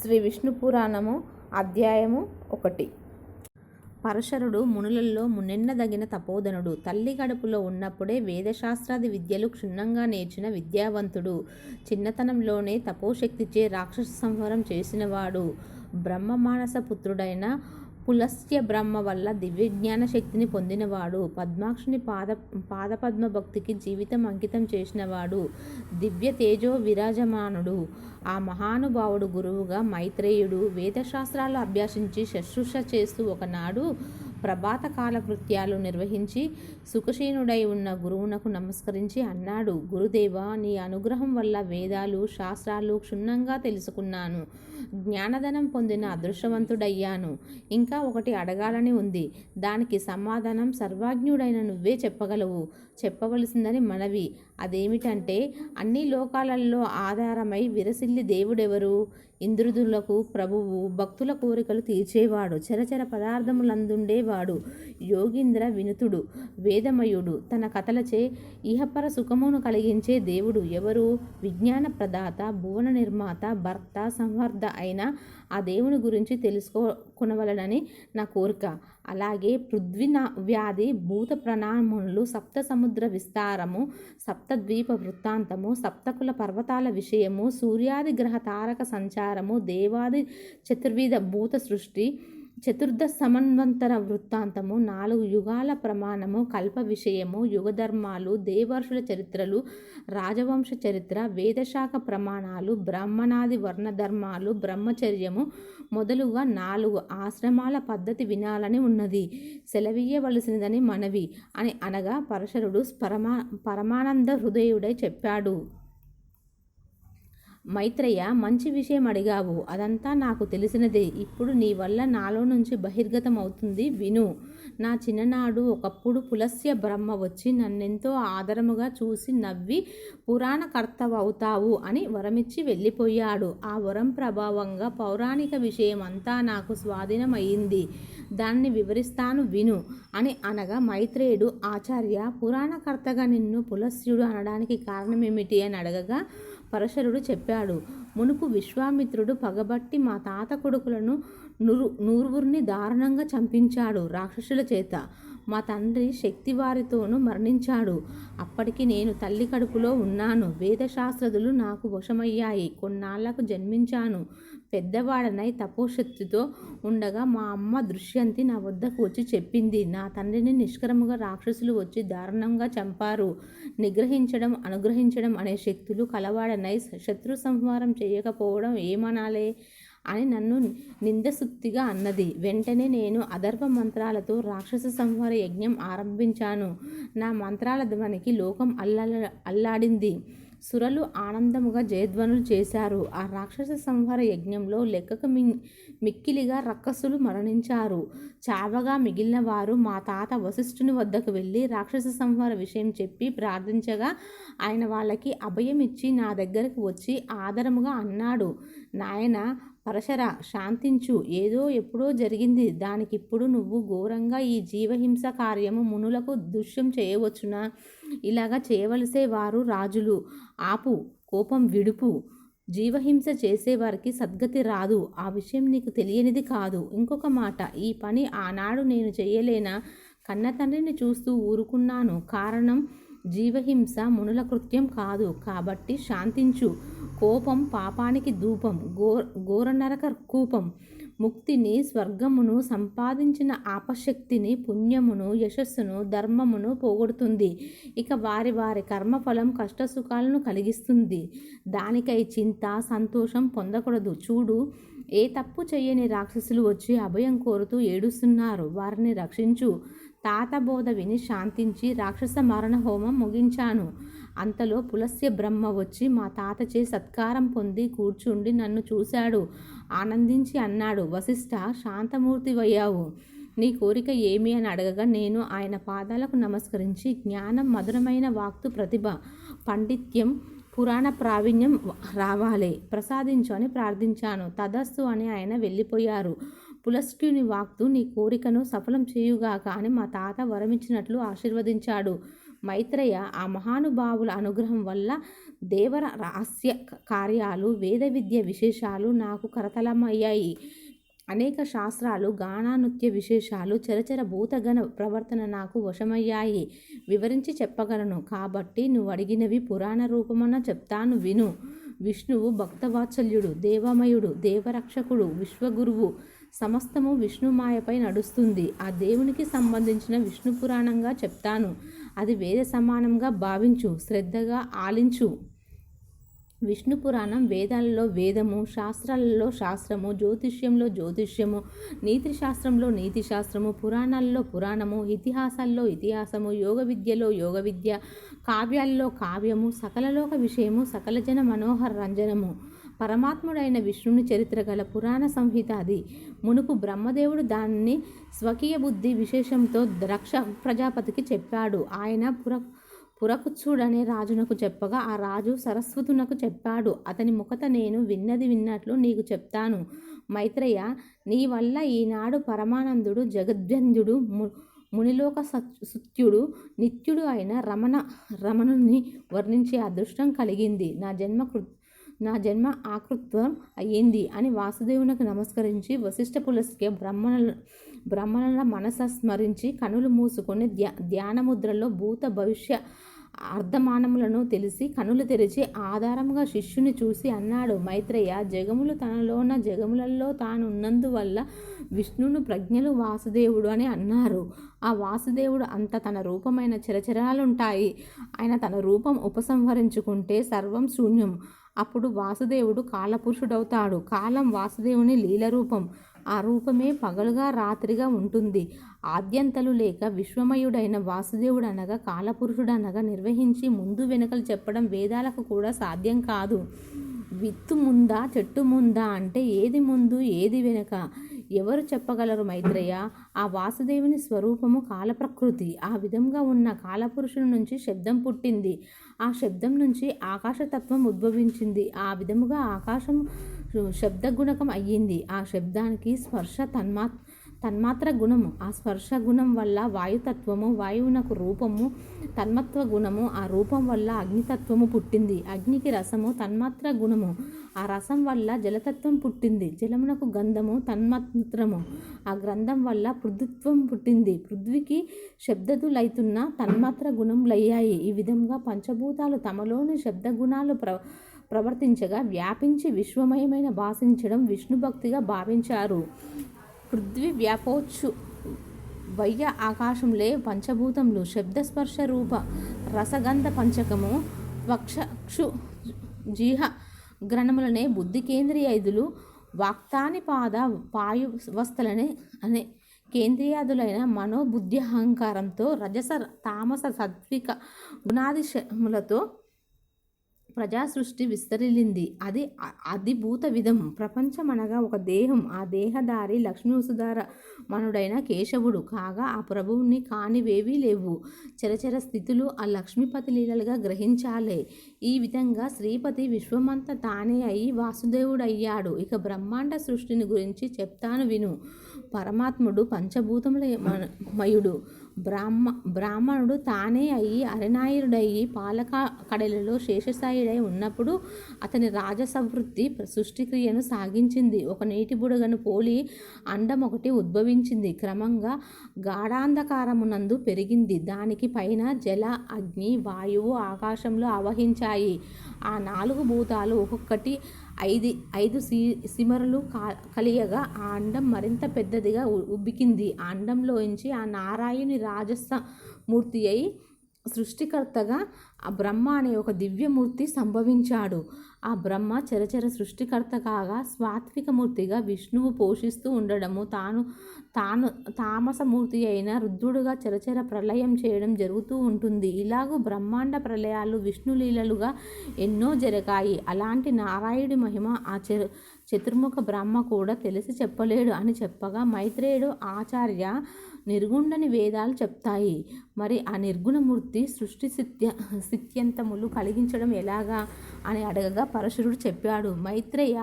శ్రీ విష్ణు పురాణము అధ్యాయము ఒకటి. పరశరుడు మునులలో మునెన్నదగిన తపోధనుడు. తల్లి గడుపులో ఉన్నప్పుడే వేదశాస్త్రాది విద్యలు క్షుణ్ణంగా నేర్చిన విద్యావంతుడు. చిన్నతనంలోనే తపోశక్తిచే రాక్షస సంహారం చేసినవాడు. బ్రహ్మమానస పుత్రుడైన పులస్య బ్రహ్మ వల్ల దివ్యజ్ఞాన శక్తిని పొందినవాడు. పద్మాక్షుని పాద పాదపద్మ భక్తికి జీవితం అంకితం చేసినవాడు. దివ్య తేజో విరాజమానుడు. ఆ మహానుభావుడు గురువుగా మైత్రేయుడు. వేదశాస్త్రాలు అభ్యసించి శుశ్రూష చేస్తూ ఒకనాడు ప్రభాత కాలకృత్యాలు నిర్వహించి సుఖశీనుడై ఉన్న గురువునకు నమస్కరించి అన్నాడు గురుదేవా నీ అనుగ్రహం వల్ల వేదాలు శాస్త్రాలు క్షుణ్ణంగా తెలుసుకున్నాను. జ్ఞానధనం పొందిన అదృష్టవంతుడయ్యాను. ఇంకా ఒకటి అడగాలని ఉంది. దానికి సమాధానం సర్వజ్ఞుడైన నువ్వే చెప్పగలవు. చెప్పవలసిందని మనవి. అదేమిటంటే అన్ని లోకాలలో ఆధారమై విరసిల్లి దేవుడెవరు? ఇంద్రుదులకు ప్రభువు భక్తుల కోరికలు తీర్చేవాడు చరచర పదార్థములందుండేవాడు యోగీంద్ర వినుతుడు వేదమయుడు. తన కథలచే ఇహపర సుఖమును కలిగించే దేవుడు ఎవరు? విజ్ఞాన ప్రదాత భువన నిర్మాత భర్త సంవర్ధ అయిన ఆ దేవుని గురించి తెలుసుకోకొనవలనని నా కోరిక. అలాగే పృథ్వీ వ్యాధి భూత ప్రణామములు సప్త సముద్ర విస్తారము సప్తద్వీప వృత్తాంతము సప్తకుల పర్వతాల విషయము సూర్యాది గ్రహ తారక సంచారము దేవాది చతుర్విధ భూత సృష్టి చతుర్థ సమన్వంతర వృత్తాంతము నాలుగు యుగాల ప్రమాణము కల్ప విషయము యుగధర్మాలు దేవర్షుల చరిత్రలు రాజవంశ చరిత్ర వేదశాఖ ప్రమాణాలు బ్రాహ్మణాది వర్ణధర్మాలు బ్రహ్మచర్యము మొదలుగా నాలుగు ఆశ్రమాల పద్ధతి వినాలని ఉన్నది. సెలవీయవలసినదని మనవి అని అనగా పరశరుడు పరమా పరమానంద హృదయుడై చెప్పాడు. మైత్రయ్య మంచి విషయం అడిగావు. అదంతా నాకు తెలిసినదే. ఇప్పుడు నీ వల్ల నాలో నుంచి బహిర్గతం అవుతుంది విను. నా చిన్ననాడు ఒకప్పుడు పులస్య బ్రహ్మ వచ్చి నన్నెంతో ఆదరముగా చూసి నవ్వి పురాణకర్తవవుతావు అని వరమిచ్చి వెళ్ళిపోయాడు. ఆ వరం ప్రభావంగా పౌరాణిక విషయం అంతా నాకు స్వాధీనమయ్యింది. దాన్ని వివరిస్తాను విను అని అనగా మైత్రేయుడు ఆచార్య పురాణకర్తగా నిన్ను పులస్యుడు అనడానికి కారణమేమిటి అని అడగగా పరశరుడు చెప్పాడు మునుపు విశ్వామిత్రుడు పగబట్టి మా తాత కొడుకులను నురు నూరుగురిని దారుణంగా చంపించాడు రాక్షసుల చేత. మా తండ్రి శక్తివారితోనూ మరణించాడు. అప్పటికి నేను తల్లి కడుపులో ఉన్నాను. వేదశాస్త్రదులు నాకు వశమయ్యాయి. కొన్నాళ్ళకు జన్మించాను. పెద్దవాడనై తపోశక్తితో ఉండగా మా అమ్మ దృశ్యంతి నా వద్దకు వచ్చి చెప్పింది. నా తండ్రిని నిష్కరముగా రాక్షసులు వచ్చి దారుణంగా చంపారు. నిగ్రహించడం అనుగ్రహించడం అనే శక్తులు కలవాడనై శత్రు సంహారం చేయకపోవడం ఏమనాలే అని నన్ను నిందసుక్తిగా అన్నది. వెంటనే నేను అదర్భ మంత్రాలతో రాక్షస సంహార యజ్ఞం ఆరంభించాను. నా మంత్రాల ధ్వనికి లోకం అల్లా అల్లాడింది. సురలు ఆనందముగా జయధ్వనులు చేశారు. ఆ రాక్షస సంహార యజ్ఞంలో లెక్కకు మి మిక్కిలిగా రక్కసులు మరణించారు. చావగా మిగిలిన వారు మా తాత వశిష్ఠుని వద్దకు వెళ్ళి రాక్షస సంహార విషయం చెప్పి ప్రార్థించగా ఆయన వాళ్ళకి అభయం ఇచ్చి నా దగ్గరకు వచ్చి ఆదరముగా అన్నాడు. నాయన పరశర శాంతించు. ఏదో ఎప్పుడో జరిగింది. దానికిప్పుడు నువ్వు ఘోరంగా ఈ జీవహింస కార్యము మునులకు దృశ్యం చేయవచ్చునా? ఇలాగా చేయవలసే వారు రాజులు. ఆపు కోపం విడుపు. జీవహింస చేసేవారికి సద్గతి రాదు. ఆ విషయం నీకు తెలియనిది కాదు. ఇంకొక మాట ఈ పని ఆనాడు నేను చేయలేనా? కన్న తండ్రిని చూస్తూ ఊరుకున్నాను. కారణం జీవహింస మునుల కృత్యం కాదు. కాబట్టి శాంతించు. కోపం పాపానికి ధూపం. గో ఘోరనరక కూపం. ముక్తిని స్వర్గమును సంపాదించిన ఆపశక్తిని పుణ్యమును యశస్సును ధర్మమును పోగొడుతుంది. ఇక వారి వారి కర్మఫలం కష్టసుఖాలను కలిగిస్తుంది. దానికై చింత సంతోషం పొందకూడదు. చూడు ఏ తప్పు చేయని రాక్షసులు వచ్చి అభయం కోరుతూ ఏడుస్తున్నారు. వారిని రక్షించు తాత బోధ విని శాంతించి రాక్షస మరణ హోమం ముగించాను. అంతలో పులస్య బ్రహ్మ వచ్చి మా తాతచే సత్కారం పొంది కూర్చుండి నన్ను చూశాడు. ఆనందించి అన్నాడు వశిష్ఠ శాంతమూర్తివయ్యావు. నీ కోరిక ఏమి అని అడగగా నేను ఆయన పాదాలకు నమస్కరించి జ్ఞానం మధురమైన వాక్తు ప్రతిభ పండిత్యం పురాణ ప్రావీణ్యం రావాలి. ప్రసాదించు అని ప్రార్థించాను. తదస్సు అని ఆయన వెళ్ళిపోయారు. పులస్క్యుని వాక్తు నీ కోరికను సఫలం చేయుగాక అని మా తాత వరమిచ్చినట్లు ఆశీర్వదించాడు. మైత్రేయ ఆ మహానుభావుల అనుగ్రహం వల్ల దేవర రహస్య కార్యాలు వేద విద్య విశేషాలు నాకు కరతలమయ్యాయి. అనేక శాస్త్రాలు గానానృత్య విశేషాలు చరచర భూతగణ ప్రవర్తన నాకు వశమయ్యాయి. వివరించి చెప్పగలను. కాబట్టి నువ్వు అడిగినవి పురాణ రూపమున చెప్తాను విను. విష్ణువు భక్తవాత్సల్యుడు దేవమయుడు దేవరక్షకుడు విశ్వగురువు. సమస్తము విష్ణుమాయపై నడుస్తుంది. ఆ దేవునికి సంబంధించిన విష్ణు పురాణంగా చెప్తాను. అది వేద సమానంగా భావించు శ్రద్ధగా ఆలించు. విష్ణు పురాణం వేదాలలో వేదము శాస్త్రాలలో శాస్త్రము జ్యోతిష్యంలో జ్యోతిష్యము నీతి శాస్త్రంలో నీతి శాస్త్రము పురాణాల్లో పురాణము ఇతిహాసాల్లో ఇతిహాసము యోగ విద్యలో యోగ విద్య కావ్యాల్లో కావ్యము సకలలోక విషయము సకలజన మనోహర రంజనము. పరమాత్ముడైన విష్ణుని చరిత్ర గల పురాణ సంహిత అది. మునుపు బ్రహ్మదేవుడు దాన్ని స్వకీయ బుద్ధి విశేషంతో ద్రక్ష ప్రజాపతికి చెప్పాడు. ఆయన పుర పురకుచ్చుడనే రాజునకు చెప్పగా ఆ రాజు సరస్వతునకు చెప్పాడు. అతని ముఖత నేను విన్నది విన్నట్లు నీకు చెప్తాను. మైత్రేయ నీ వల్ల ఈనాడు పరమానందుడు జగద్వ్యంధుడు ము మునిలోక సుత్యుడు నిత్యుడు అయిన రమణ రమణుని వర్ణించే అదృష్టం కలిగింది. నా జన్మ కృ నా జన్మ ఆకృత్వం అయ్యింది అని వాసుదేవునికి నమస్కరించి వశిష్ఠ పులస్కే బ్రహ్మణ బ్రహ్మణ మనస స్మరించి కనులు మూసుకొని ధ్యా ధ్యానముద్రలో భూత భవిష్య అర్ధమానములను తెలిసి కనులు తెరిచి ఆధారముగా శిష్యుని చూసి అన్నాడు మైత్రేయ జగములు తనలోన జగములలో తానున్నందువల్ల విష్ణును ప్రజ్ఞలు వాసుదేవుడు అని అన్నారు. ఆ వాసుదేవుడు అంత తన రూపమైన చిరచరాలుంటాయి. ఆయన తన రూపం ఉపసంహరించుకుంటే సర్వం శూన్యం. అప్పుడు వాసుదేవుడు కాలపురుషుడవుతాడు. కాలం వాసుదేవుని లీలరూపం. ఆ రూపమే పగలుగా రాత్రిగా ఉంటుంది. ఆద్యంతలు లేక విశ్వమయుడైన వాసుదేవుడు అనగా కాలపురుషుడు అనగా నిర్వహించి ముందు వెనుకలు చెప్పడం వేదాలకు కూడా సాధ్యం కాదు. విత్తు ముందా చెట్టు ముందా అంటే ఏది ముందు ఏది వెనుక? ఎవరు చెప్పగలరు మైత్రేయ? ఆ వాసుదేవుని స్వరూపము కాలప్రకృతి. ఆ విధంగా ఉన్న కాలపురుషుని నుంచి శబ్దం పుట్టింది. ఆ శబ్దం నుంచి ఆకాశతత్వం ఉద్భవించింది. ఆ విధముగా ఆకాశం శబ్దగుణకం అయ్యింది. ఆ శబ్దానికి స్పర్శ తన్మా తన్మాత్ర గుణము ఆ స్పర్శ గుణం వల్ల వాయుతత్వము వాయువునకు రూపము తన్మత్వ గుణము ఆ రూపం వల్ల అగ్నితత్వము పుట్టింది. అగ్నికి రసము తన్మాత్ర గుణము ఆ రసం వల్ల జలతత్వం పుట్టింది. జలమునకు గంధము తన్మాత్రము ఆ గ్రంథం వల్ల పృథుత్వం పుట్టింది. పృథ్వీకి శబ్దతులైతున్న తన్మాత్ర గుణములయ్యాయి. ఈ విధంగా పంచభూతాలు తమలోని శబ్ద గుణాలు ప్ర ప్రవర్తించగా వ్యాపించి విశ్వమయమైన భాషించడం విష్ణు భక్తిగా భావించారు. పృథ్వీ వ్యాపోచ్చు. వయ్య ఆకాశంలే పంచభూతములు. శబ్దస్పర్శ రూప రసగంధ పంచకము వక్షక్షు జీహ గ్రణములనే బుద్ధి కేంద్రీయదులు వాక్తాని పాద పాయువస్థలనే అనే కేంద్రీయాదులైన మనోబుద్ధి అహంకారంతో రజస తామస సత్విక గుణాదిశములతో ప్రజా సృష్టి విస్తరిల్లింది అది అధిభూత విధం. ప్రపంచం అనగా ఒక దేహం. ఆ దేహదారి లక్ష్మీసుధార మనుడైన కేశవుడు. కాగా ఆ ప్రభువుని కానివేవీ లేవు. చరచర స్థితులు ఆ లక్ష్మీపతి లీలలుగా గ్రహించాలే. ఈ విధంగా శ్రీపతి విశ్వమంతా తానే అయి వాసుదేవుడయ్యాడు. ఇక బ్రహ్మాండ సృష్టిని గురించి చెప్తాను విను. పరమాత్ముడు పంచభూతముల మయుడు బ్రాహ్మ బ్రాహ్మణుడు తానే అయి అరణాయుడయ్యి పాలక కడలలో శేషసాయుడై ఉన్నప్పుడు అతని రాజసవృత్తి సృష్టిక్రియను సాగించింది. ఒక నీటి బుడగను పోలి అండం ఒకటి ఉద్భవించింది. క్రమంగా గాఢాంధకారమునందు పెరిగింది. దానికి పైన జల అగ్ని వాయువు ఆకాశంలో ఉంటాయి ఆ నాలుగు భూతాలు ఒక్కొక్కటి ఐదు ఐదు సి సిమరులు కలియగా ఆ అండం మరింత పెద్దదిగా ఉబ్బికింది. ఆ అండంలోంచి ఆ నారాయణి రాజస మూర్తి అయి సృష్టికర్తగా ఆ బ్రహ్మ అనే ఒక దివ్యమూర్తి సంభవించాడు. ఆ బ్రహ్మ చరచర సృష్టికర్త కాగా స్వాత్వికమూర్తిగా విష్ణువు పోషిస్తూ ఉండడము తాను తాను తామసమూర్తి అయిన రుద్రుడుగా చరచర ప్రళయం చేయడం జరుగుతూ ఉంటుంది. ఇలాగూ బ్రహ్మాండ ప్రళయాలు విష్ణులీలలుగా ఎన్నో జరిగాయి. అలాంటి నారాయుడి మహిమ ఆ చ చతుర్ముఖ బ్రహ్మ కూడా తెలిసి చెప్పలేడు అని చెప్పగా మైత్రేయుడు ఆచార్య నిర్గుండని వేదాలు చెప్తాయి. మరి ఆ నిర్గుణమూర్తి సృష్టి సిత్య సిత్యంతములు కలిగించడం ఎలాగా అని అడగగా పరశురుడు చెప్పాడు. మైత్రేయ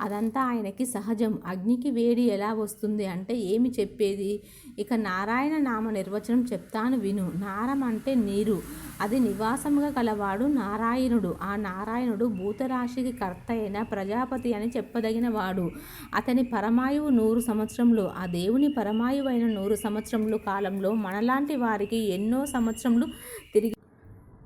అదంతా ఆయనకి సహజం. అగ్నికి వేడి ఎలా వస్తుంది అంటే ఏమి చెప్పేది? ఇక నారాయణ నామ నిర్వచనం చెప్తాను విను. నారం అంటే నీరు. అది నివాసముగా కలవాడు నారాయణుడు. ఆ నారాయణుడు భూతరాశికి కర్త అయిన ప్రజాపతి అని చెప్పదగిన వాడు అతని పరమాయువు నూరు సంవత్సరములు. ఆ దేవుని పరమాయువైన నూరు సంవత్సరములు కాలంలో మనలాంటి వారికి ఎన్నో సంవత్సరములు తిరిగి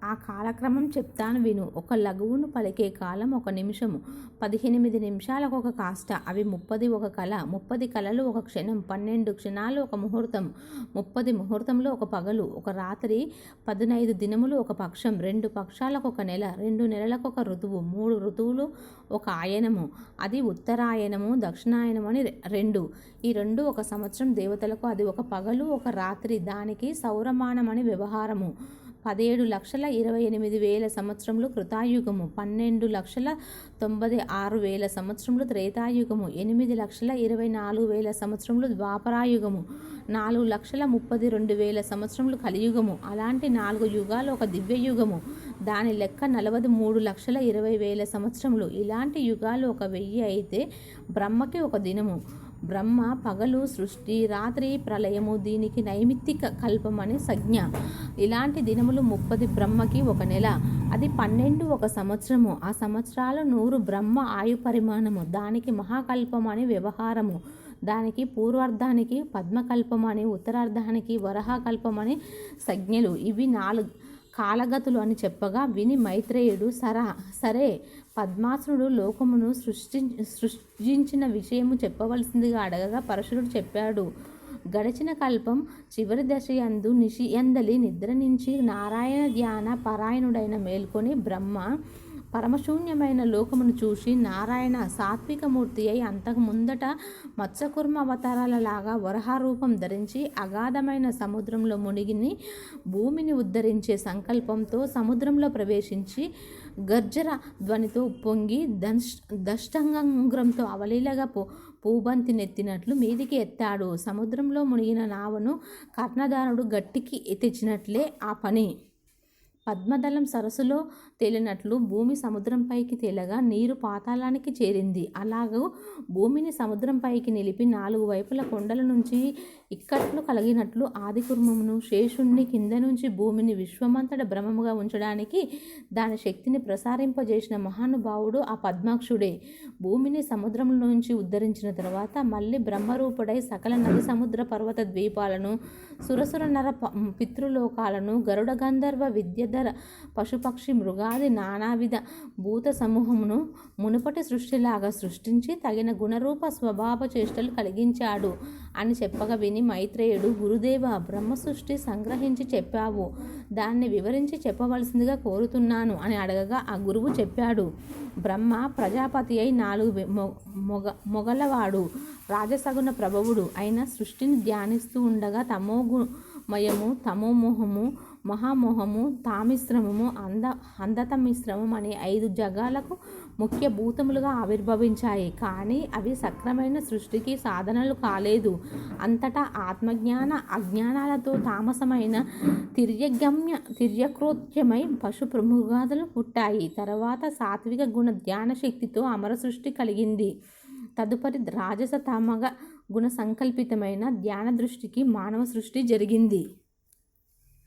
ఆ కాలక్రమం చెప్తాను విను. ఒక లఘువును పలికే కాలం ఒక నిమిషము. పదిహెనిమిది నిమిషాలకు ఒక కాష్ట. అవి ముప్పది ఒక కళ. ముప్పది కళలు ఒక క్షణం. పన్నెండు క్షణాలు ఒక ముహూర్తం. ముప్పది ముహూర్తంలో ఒక పగలు. ఒక రాత్రి పదునైదు దినములు ఒక పక్షం. రెండు పక్షాలకు ఒక నెల. రెండు నెలలకు ఒక ఋతువు. మూడు ఋతువులు ఒక ఆయనము. అది ఉత్తరాయణము దక్షిణాయనము అని రెండు. ఈ రెండు ఒక సంవత్సరం దేవతలకు అది ఒక పగలు ఒక రాత్రి. దానికి సౌరమానం అని వ్యవహారము. పదిహేడు లక్షల ఇరవై ఎనిమిది వేల సంవత్సరంలో కృతాయుగము పన్నెండు లక్షల తొంభై ఆరు వేల సంవత్సరంలో త్రేతాయుగము ఎనిమిది లక్షల ఇరవై నాలుగు వేల సంవత్సరములు ద్వాపరాయుగము నాలుగు లక్షల ముప్పది రెండు వేల సంవత్సరములు కలియుగము. అలాంటి నాలుగు యుగాలు ఒక దివ్య యుగము దాని లెక్క నలభై మూడు లక్షల ఇరవై వేల సంవత్సరములు. ఇలాంటి యుగాలు ఒక వెయ్యి అయితే బ్రహ్మకి ఒక దినము. బ్రహ్మ పగలు సృష్టి రాత్రి ప్రళయము దీనికి నైమిత్తిక కల్పమని సంజ్ఞ. ఇలాంటి దినములు ముప్పది బ్రహ్మకి ఒక నెల. అది పన్నెండు ఒక సంవత్సరము. ఆ సంవత్సరాలు నూరు బ్రహ్మ ఆయు పరిమాణము. దానికి మహాకల్పం అని వ్యవహారము. దానికి పూర్వార్ధానికి పద్మకల్పం అని ఉత్తరార్ధానికి వరహకల్పం అని సంజ్ఞలు. ఇవి నాలుగు కాలగతులు అని చెప్పగా విని మైత్రేయుడు సరా సరే పద్మాసురుడు లోకమును సృష్టి సృష్టించిన విషయము చెప్పవలసిందిగా అడగగా పరశురుడు చెప్పాడు గడిచిన కల్పం చివరి దశయందు నిషియందలి నిషి ఎందలి నిద్ర నుంచి నారాయణ ధ్యాన పరాయణుడైన మేల్కొని బ్రహ్మ పరమశూన్యమైన లోకమును చూసి నారాయణ సాత్వికమూర్తి అయి అంతకు ముందట మత్స్యకుర్మ అవతారాలలాగా వరహారూపం ధరించి అగాధమైన సముద్రంలో మునిగిని భూమిని ఉద్ధరించే సంకల్పంతో సముద్రంలో ప్రవేశించి గర్జర ధ్వనితో పొంగి దష్ దష్టంగంగ్రంతో అవలీలగా పో పూబంతి నెత్తినట్లు మీదికి ఎత్తాడు. సముద్రంలో మునిగిన నావను కర్ణధారుడు గట్టికి తెచ్చినట్లే ఆ పని. పద్మదళం సరస్సులో తేలినట్లు భూమి సముద్రంపైకి తేలగా నీరు పాతాళానికి చేరింది. అలాగూ భూమిని సముద్రంపైకి నిలిపి నాలుగు వైపుల కొండల నుంచి ఇక్కట్లు కలిగినట్లు ఆదికుర్మమును శేషుణ్ణి కింద నుంచి భూమిని విశ్వమంతట భ్రమముగా ఉంచడానికి దాని శక్తిని ప్రసారింపజేసిన మహానుభావుడు ఆ పద్మాక్షుడే. భూమిని సముద్రంలో నుంచి ఉద్ధరించిన తర్వాత మళ్ళీ బ్రహ్మరూపుడై సకల నది సముద్ర పర్వత ద్వీపాలను సురసుర నర పితృలోకాలను గరుడ గంధర్వ విద్యధర పశుపక్షి మృగాది నానావిధ భూత సమూహమును మునుపటి సృష్టిలాగా సృష్టించి తగిన గుణరూప స్వభావ చేష్టలు కలిగించాడు అని చెప్పగా విని మైత్రేయుడు గురుదేవ బ్రహ్మ సృష్టి సంగ్రహించి చెప్పావు. దాన్ని వివరించి చెప్పవలసిందిగా కోరుతున్నాను అని అడగగా ఆ గురువు చెప్పాడు. బ్రహ్మ ప్రజాపతి అయి నాలుగు మొ- మొగ మొగలవాడు. రాజసగుణ ప్రభువుడు అయిన సృష్టిని ధ్యానిస్తూ ఉండగా తమోగుమయము తమోమోహము మహామోహము తామిశ్రమము అంద అందతమిశ్రమం అనే ఐదు జగాలకు ముఖ్య భూతములుగా ఆవిర్భవించాయి. కానీ అవి సక్రమైన సృష్టికి సాధనలు కాలేదు. అంతటా ఆత్మజ్ఞాన అజ్ఞానాలతో తామసమైన తిర్యగమ్య తిర్యక్రోత్యమై పశు ప్రమృగాదులు పుట్టాయి. తర్వాత సాత్విక గుణ ధ్యాన శక్తితో అమర సృష్టి కలిగింది. తదుపరి రాజస తమగ గుణ సంకల్పితమైన ధ్యాన దృష్టికి మానవ సృష్టి జరిగింది.